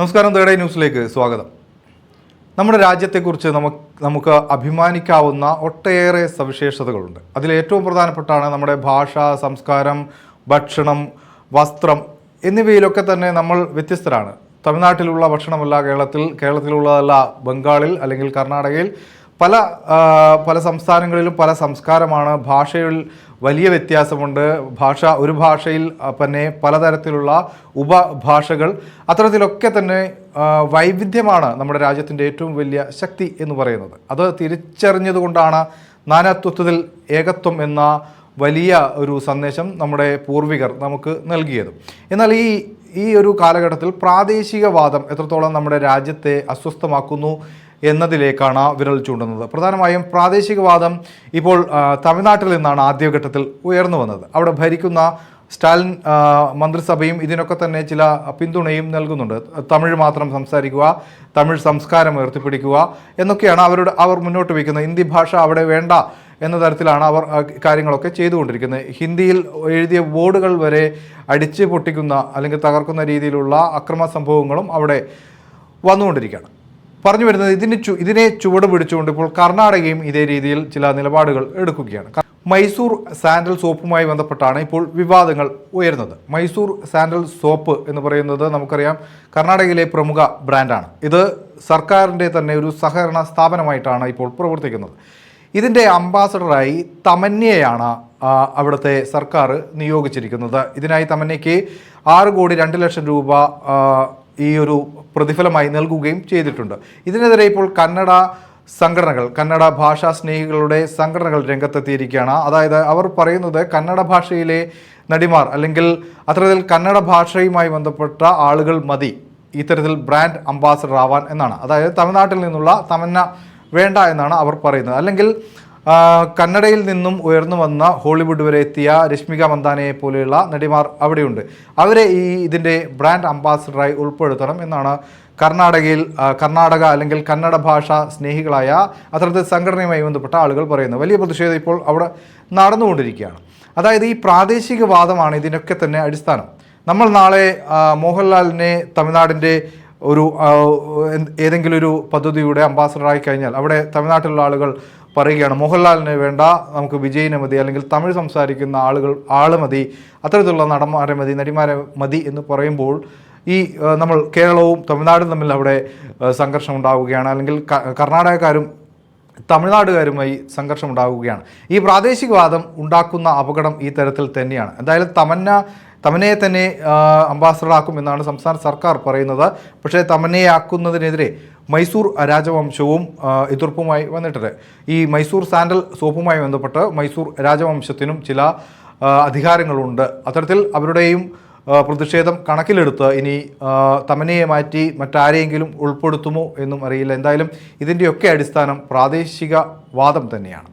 നമസ്കാരം തേടേ ന്യൂസിലേക്ക് സ്വാഗതം. നമ്മുടെ രാജ്യത്തെക്കുറിച്ച് നമുക്ക് നമുക്ക് അഭിമാനിക്കാവുന്ന ഒട്ടേറെ സവിശേഷതകളുണ്ട്. അതിൽ ഏറ്റവും പ്രധാനപ്പെട്ടാണ് നമ്മുടെ ഭാഷ സംസ്കാരം ഭക്ഷണം വസ്ത്രം എന്നിവയിലൊക്കെ തന്നെ നമ്മൾ വ്യത്യസ്തരാണ്. തമിഴ്നാട്ടിലുള്ള ഭക്ഷണമല്ല കേരളത്തിൽ കേരളത്തിലുള്ളതല്ല ബംഗാളിൽ അല്ലെങ്കിൽ കർണാടകയിൽ പല പല സംസ്ഥാനങ്ങളിലും പല സംസ്കാരമാണ്. ഭാഷയിൽ വലിയ വ്യത്യാസമുണ്ട്. ഭാഷ ഒരു ഭാഷയിൽ തന്നെ പലതരത്തിലുള്ള ഉപഭാഷകൾ. അത്തരത്തിലൊക്കെ തന്നെ വൈവിധ്യമാണ് നമ്മുടെ രാജ്യത്തിന്റെ ഏറ്റവും വലിയ ശക്തി എന്ന് പറയുന്നത്. അത് തിരിച്ചറിഞ്ഞതുകൊണ്ടാണ് നാനാത്വത്തിൽ ഏകത്വം എന്ന വലിയ ഒരു സന്ദേശം നമ്മുടെ പൂർവികർ നമുക്ക് നൽകിയത്. എന്നാൽ ഈ ഈ ഒരു കാലഘട്ടത്തിൽ പ്രാദേശികവാദം എത്രത്തോളം നമ്മുടെ രാജ്യത്തെ അസ്വസ്ഥമാക്കുന്നു എന്നതിലേക്കാണ് വിരൽ ചൂണ്ടുന്നത്. പ്രധാനമായും പ്രാദേശികവാദം ഇപ്പോൾ തമിഴ്നാട്ടിൽ നിന്നാണ് ആദ്യഘട്ടത്തിൽ ഉയർന്നു വന്നത്. അവിടെ ഭരിക്കുന്ന സ്റ്റാലിൻ മന്ത്രിസഭയും ഇതിനൊക്കെ തന്നെ ചില പിന്തുണയും നൽകുന്നുണ്ട്. തമിഴ് മാത്രം സംസാരിക്കുക തമിഴ് സംസ്കാരം ഉയർത്തിപ്പിടിക്കുക എന്നൊക്കെയാണ് അവരുടെ അവർ മുന്നോട്ട് വയ്ക്കുന്നത് ഹിന്ദി ഭാഷ അവിടെ വേണ്ട എന്ന തരത്തിലാണ് അവർ കാര്യങ്ങളൊക്കെ ചെയ്തുകൊണ്ടിരിക്കുന്നത്. ഹിന്ദിയിൽ എഴുതിയ ബോർഡുകൾ വരെ അടിച്ച് പൊട്ടിക്കുന്ന അല്ലെങ്കിൽ തകർക്കുന്ന രീതിയിലുള്ള അക്രമ സംഭവങ്ങളും അവിടെ വന്നുകൊണ്ടിരിക്കുകയാണ്. പറഞ്ഞു വരുന്നത് ഇതിന് ചു ഇതിനെ ചുവട് പിടിച്ചുകൊണ്ട് ഇപ്പോൾ കർണാടകയും ഇതേ രീതിയിൽ ചില നിലപാടുകൾ എടുക്കുകയാണ്. മൈസൂർ സാൻഡൽ സോപ്പുമായി ബന്ധപ്പെട്ടാണ് ഇപ്പോൾ വിവാദങ്ങൾ ഉയരുന്നത്. മൈസൂർ സാൻഡൽ സോപ്പ് എന്ന് പറയുന്നത് നമുക്കറിയാം കർണാടകയിലെ പ്രമുഖ ബ്രാൻഡാണ്. ഇത് സർക്കാരിന്റെ തന്നെ ഒരു സഹകരണ സ്ഥാപനമായിട്ടാണ് ഇപ്പോൾ പ്രവർത്തിക്കുന്നത്. ഇതിന്റെ അംബാസഡറായി തമന്യയാണ് അവിടുത്തെ സർക്കാർ നിയോഗിച്ചിരിക്കുന്നത്. ഇതിനായി തമന്യയ്ക്ക് ആറ് കോടി രണ്ട് ലക്ഷം രൂപ ഈ ഒരു പ്രതിഫലമായി നൽകുകയും ചെയ്തിട്ടുണ്ട്. ഇതിനെതിരെ ഇപ്പോൾ കന്നഡ സംഘടനകൾ കന്നഡ ഭാഷാ സ്നേഹികളുടെ സംഘടനകൾ രംഗത്തെത്തിയിരിക്കുകയാണ്. അതായത് അവർ പറയുന്നത് കന്നഡ ഭാഷയിലെ നടിമാർ അല്ലെങ്കിൽ അത്തരത്തിൽ കന്നഡ ഭാഷയുമായി ബന്ധപ്പെട്ട ആളുകൾ മതി. ഇത്തരത്തിൽ ബ്രാൻഡ് അംബാസഡർ ആവാൻ എന്നാണ്. അതായത് തമിഴ്നാട്ടിൽ നിന്നുള്ള തമന്ന വേണ്ട എന്നാണ് അവർ പറയുന്നത്. അല്ലെങ്കിൽ കന്നഡയിൽ നിന്നും ഉയർന്നു വന്ന ഹോളിവുഡ് വരെ എത്തിയ രശ്മിക മന്ദാനയെ പോലെയുള്ള നടിമാർ അവിടെയുണ്ട്. അവരെ ഈ ഇതിന്റെ ബ്രാൻഡ് അംബാസിഡറായി ഉൾപ്പെടുത്തണം എന്നാണ് കർണാടകയിൽ കർണാടക അല്ലെങ്കിൽ കന്നഡ ഭാഷ സ്നേഹികളായ അത്തരത്തിൽ സംഘടനയുമായി ബന്ധപ്പെട്ട ആളുകൾ പറയുന്നത്. വലിയ പ്രതിഷേധം ഇപ്പോൾ അവിടെ നടന്നുകൊണ്ടിരിക്കുകയാണ്. അതായത് ഈ പ്രാദേശികവാദമാണ് ഇതിനൊക്കെ തന്നെ അടിസ്ഥാനം. നമ്മൾ നാളെ മോഹൻലാലിനെ തമിഴ്നാടിന്റെ ഒരു ഏതെങ്കിലും ഒരു പദ്ധതിയുടെ അംബാസഡറായി കഴിഞ്ഞാൽ അവിടെ തമിഴ്നാട്ടിലുള്ള ആളുകൾ പറയുകയാണ് മോഹൻലാലിന് വേണ്ട നമുക്ക് വിജയിനെ മതി അല്ലെങ്കിൽ തമിഴ് സംസാരിക്കുന്ന ആളുകൾ ആൾ മതി അത്തരത്തിലുള്ള നടന്മാരെ മതി നടിമാരെ മതി എന്ന് പറയുമ്പോൾ ഈ നമ്മൾ കേരളവും തമിഴ്നാടും തമ്മിൽ അവിടെ സംഘർഷം ഉണ്ടാവുകയാണ്. അല്ലെങ്കിൽ കർണാടകക്കാരും തമിഴ്നാടുകാരുമായി സംഘർഷം ഉണ്ടാവുകയാണ് ഈ പ്രാദേശികവാദം ഉണ്ടാക്കുന്ന അപകടം ഈ തരത്തിൽ തന്നെയാണ്. എന്തായാലും തമന്ന തമനയെ തന്നെ അംബാസഡറാക്കും എന്നാണ് സംസ്ഥാന സർക്കാർ പറയുന്നത്. പക്ഷേ തമനയെ ആക്കുന്നതിനെതിരെ മൈസൂർ രാജവംശവും എതിർപ്പുമായി വന്നിട്ടുണ്ട്. ഈ മൈസൂർ സാൻഡൽ സോപ്പുമായി ബന്ധപ്പെട്ട് മൈസൂർ രാജവംശത്തിനും ചില അധികാരങ്ങളുണ്ട്. അത്തരത്തിൽ അവരുടെയും പ്രതിഷേധം കണക്കിലെടുത്ത് ഇനി തമനയെ മാറ്റി മറ്റാരെയെങ്കിലും ഉൾപ്പെടുത്തുമോ എന്നും അറിയില്ല. എന്തായാലും ഇതിന്റെയൊക്കെ അടിസ്ഥാനം പ്രാദേശിക വാദം തന്നെയാണ്.